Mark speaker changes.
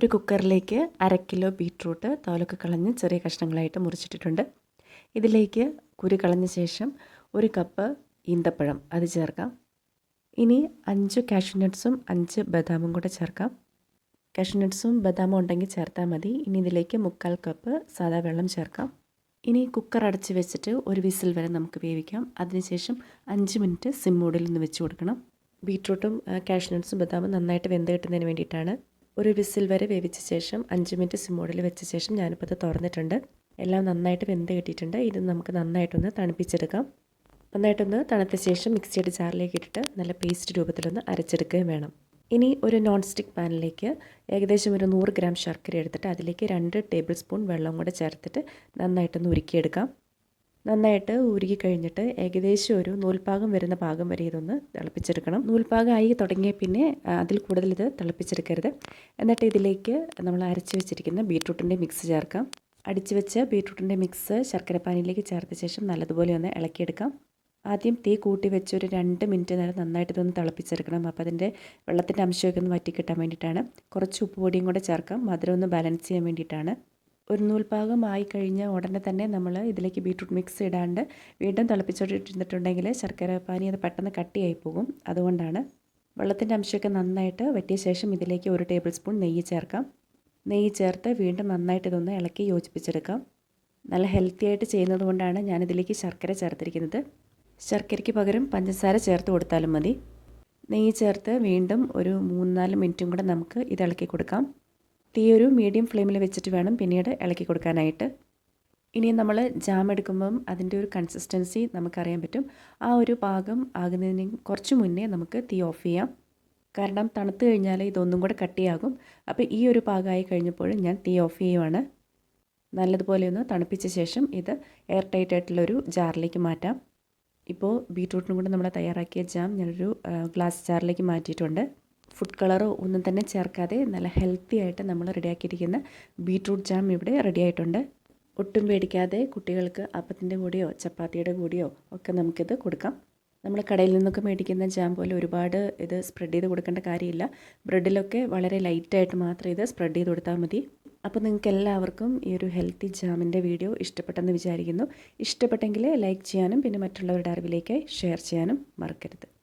Speaker 1: ഒരു കുക്കറിലേക്ക് അര കിലോ ബീട്രൂട്ട് തോലൊക്കെ കളഞ്ഞ് ചെറിയ കഷ്ണങ്ങളായിട്ട് മുറിച്ചിട്ടിട്ടുണ്ട്. ഇതിലേക്ക് കുരു കളഞ്ഞ ശേഷം ഒരു കപ്പ് ഈന്തപ്പഴം അത് ചേർക്കാം. ഇനി അഞ്ച് കാഷ്യൂനട്ട്സും അഞ്ച് ബദാമും കൂടെ ചേർക്കാം. കാഷ്യൂനട്ട്സും ബദാമും ഉണ്ടെങ്കിൽ ചേർത്താൽ മതി. ഇനി ഇതിലേക്ക് മുക്കാൽ കപ്പ് സാദാ വെള്ളം ചേർക്കാം. ഇനി കുക്കർ അടച്ച് വെച്ചിട്ട് ഒരു വിസിൽ വരെ നമുക്ക് വേവിക്കാം. അതിനുശേഷം അഞ്ച് മിനിറ്റ് സിം മോഡിൽ നിന്ന് വെച്ച് കൊടുക്കണം. ബീട്രൂട്ടും കാഷ്യൂനട്ട്സും ബദാമും നന്നായിട്ട് വെന്ത് കിട്ടുന്നതിന് വേണ്ടിയിട്ടാണ് ഒരു വിസിൽ വരെ വേവിച്ച ശേഷം അഞ്ച് മിനിറ്റ് സിം മോഡിൽ വെച്ച ശേഷം ഞാനിപ്പോൾ ഇത് തുറന്നിട്ടുണ്ട്. എല്ലാം നന്നായിട്ട് വെന്ത് കിട്ടിയിട്ടുണ്ട്. ഇത് നമുക്ക് നന്നായിട്ടൊന്ന് തണുപ്പിച്ചെടുക്കാം. നന്നായിട്ടൊന്ന് തണുത്ത ശേഷം മിക്സിയുടെ ജാറിലേക്ക് ഇട്ടിട്ട് നല്ല പേസ്റ്റ് രൂപത്തിലൊന്ന് അരച്ചെടുക്കുകയും വേണം. ഇനി ഒരു നോൺ സ്റ്റിക്ക് പാനിലേക്ക് ഏകദേശം ഒരു നൂറ് ഗ്രാം ശർക്കര എടുത്തിട്ട് അതിലേക്ക് രണ്ട് ടേബിൾ സ്പൂൺ വെള്ളം കൂടെ ചേർത്തിട്ട് നന്നായിട്ടൊന്ന് ഉരുക്കിയെടുക്കാം. നന്നായിട്ട് ഉരുകി കഴിഞ്ഞിട്ട് ഏകദേശം ഒരു നൂൽപ്പാകം വരുന്ന പാകം വരെ ഇതൊന്ന് തിളപ്പിച്ചെടുക്കണം. നൂൽപ്പാകമായി തുടങ്ങിയ പിന്നെ അതിൽ കൂടുതൽ ഇത് തിളപ്പിച്ചെടുക്കരുത്. എന്നിട്ട് ഇതിലേക്ക് നമ്മൾ അരച്ച് വെച്ചിരിക്കുന്ന ബീട്രൂട്ടിന്റെ മിക്സ് ചേർക്കാം. അടിച്ചു വെച്ച ബീട്രൂട്ടിന്റെ മിക്സ് ശർക്കരപ്പാനിയിലേക്ക് ചേർത്ത ശേഷം നല്ലതുപോലെ ഒന്ന് ഇളക്കിയെടുക്കാം. ആദ്യം തീ കൂട്ടി വെച്ച് ഒരു രണ്ട് മിനിറ്റ് നേരം നന്നായിട്ട് ഇതൊന്ന് തിളപ്പിച്ചെടുക്കണം. അപ്പോൾ അതിന്റെ വെള്ളത്തിന്റെ അംശമൊക്കെ ഒന്ന് വറ്റി കിട്ടാൻ വേണ്ടിയിട്ടാണ്. കുറച്ച് ഉപ്പ് പൊടിയും കൂടെ ചേർക്കാം. മധുരം ഒന്ന് ബാലൻസ് ചെയ്യാൻ വേണ്ടിയിട്ടാണ്. ഒരു നൂൽപാകം ആയി കഴിഞ്ഞ ഉടനെ തന്നെ നമ്മൾ ഇതിലേക്ക് ബീട്രൂട്ട് മിക്സ് ഇടാണ്ട് വീണ്ടും തിളപ്പിച്ചിട്ടിരുന്നിട്ടുണ്ടെങ്കിൽ ശർക്കര പാനി അത് പെട്ടെന്ന് കട്ടിയായി പോകും. അതുകൊണ്ടാണ് വെള്ളത്തിന്റെ അംശമൊക്കെ നന്നായിട്ട് വറ്റിയ ശേഷം ഇതിലേക്ക് ഒരു ടേബിൾ സ്പൂൺ നെയ്യ് ചേർക്കാം. നെയ്യ് ചേർത്ത് വീണ്ടും നന്നായിട്ട് ഇതൊന്ന് ഇളക്കി യോജിപ്പിച്ചെടുക്കാം. നല്ല ഹെൽത്തി ആയിട്ട് ചെയ്യുന്നത് കൊണ്ടാണ് ഞാനിതിലേക്ക് ശർക്കര ചേർത്തിരിക്കുന്നത്. ശർക്കരയ്ക്ക് പകരം പഞ്ചസാര ചേർത്ത് കൊടുത്താലും മതി. നെയ്യ് ചേർത്ത് വീണ്ടും ഒരു മൂന്നാൽ മിനിറ്റും കൂടെ നമുക്ക് ഇത് ഇളക്കി കൊടുക്കാം. തീ ഒരു മീഡിയം ഫ്ലെയിമിൽ വെച്ചിട്ട് വേണം പിന്നീട് ഇളക്കി കൊടുക്കാനായിട്ട്. ഇനി നമ്മൾ ജാം എടുക്കുമ്പം അതിന്റെ ഒരു കൺസിസ്റ്റൻസി നമുക്കറിയാൻ പറ്റും. ആ ഒരു പാകം ആകുന്നതിന് കുറച്ച് മുന്നേ നമുക്ക് തീ ഓഫ് ചെയ്യാം. കാരണം തണുത്ത് കഴിഞ്ഞാൽ ഇതൊന്നും കൂടെ കട്ടിയാകും. അപ്പോൾ ഈ ഒരു പാകമായി കഴിഞ്ഞപ്പോൾ ഞാൻ തീ ഓഫ് ചെയ്യുവാണ്. നല്ലതുപോലെ ഒന്ന് തണുപ്പിച്ച ശേഷം ഇത് എയർ ടൈറ്റ് ആയിട്ടുള്ളൊരു ജാറിലേക്ക് മാറ്റാം. ഇപ്പോൾ ബീട്രൂട്ടിനും കൂടെ നമ്മൾ തയ്യാറാക്കിയ ജാം ഞാനൊരു ഗ്ലാസ് ജാറിലേക്ക് മാറ്റിയിട്ടുണ്ട്. ഫുഡ് കളറോ ഒന്നും തന്നെ ചേർക്കാതെ നല്ല ഹെൽത്തി ആയിട്ട് നമ്മൾ റെഡിയാക്കിയിരിക്കുന്ന ബീട്രൂട്ട് ജാം ഇവിടെ റെഡി ആയിട്ടുണ്ട്. ഒട്ടും പേടിക്കാതെ കുട്ടികൾക്ക് അപ്പത്തിന്റെ കൂടെയോ ചപ്പാത്തിയുടെ കൂടെയോ ഒക്കെ നമുക്കിത് കൊടുക്കാം. നമ്മൾ കടയിൽ നിന്നൊക്കെ മേടിക്കുന്ന ജാം പോലെ ഒരുപാട് ഇത് സ്പ്രെഡ് ചെയ്ത് കൊടുക്കേണ്ട കാര്യമില്ല. ബ്രെഡിലൊക്കെ വളരെ ലൈറ്റായിട്ട് മാത്രം ഇത് സ്പ്രെഡ് ചെയ്ത് കൊടുത്താൽ മതി. അപ്പോൾ നിങ്ങൾക്ക് എല്ലാവർക്കും ഈ ഒരു ഹെൽത്തി ജാമിന്റെ വീഡിയോ ഇഷ്ടപ്പെട്ടെന്ന് വിചാരിക്കുന്നു. ഇഷ്ടപ്പെട്ടെങ്കിൽ ലൈക്ക് ചെയ്യാനും പിന്നെ മറ്റുള്ളവരുടെ അറിവിലേക്ക് ഷെയർ ചെയ്യാനും മറക്കരുത്.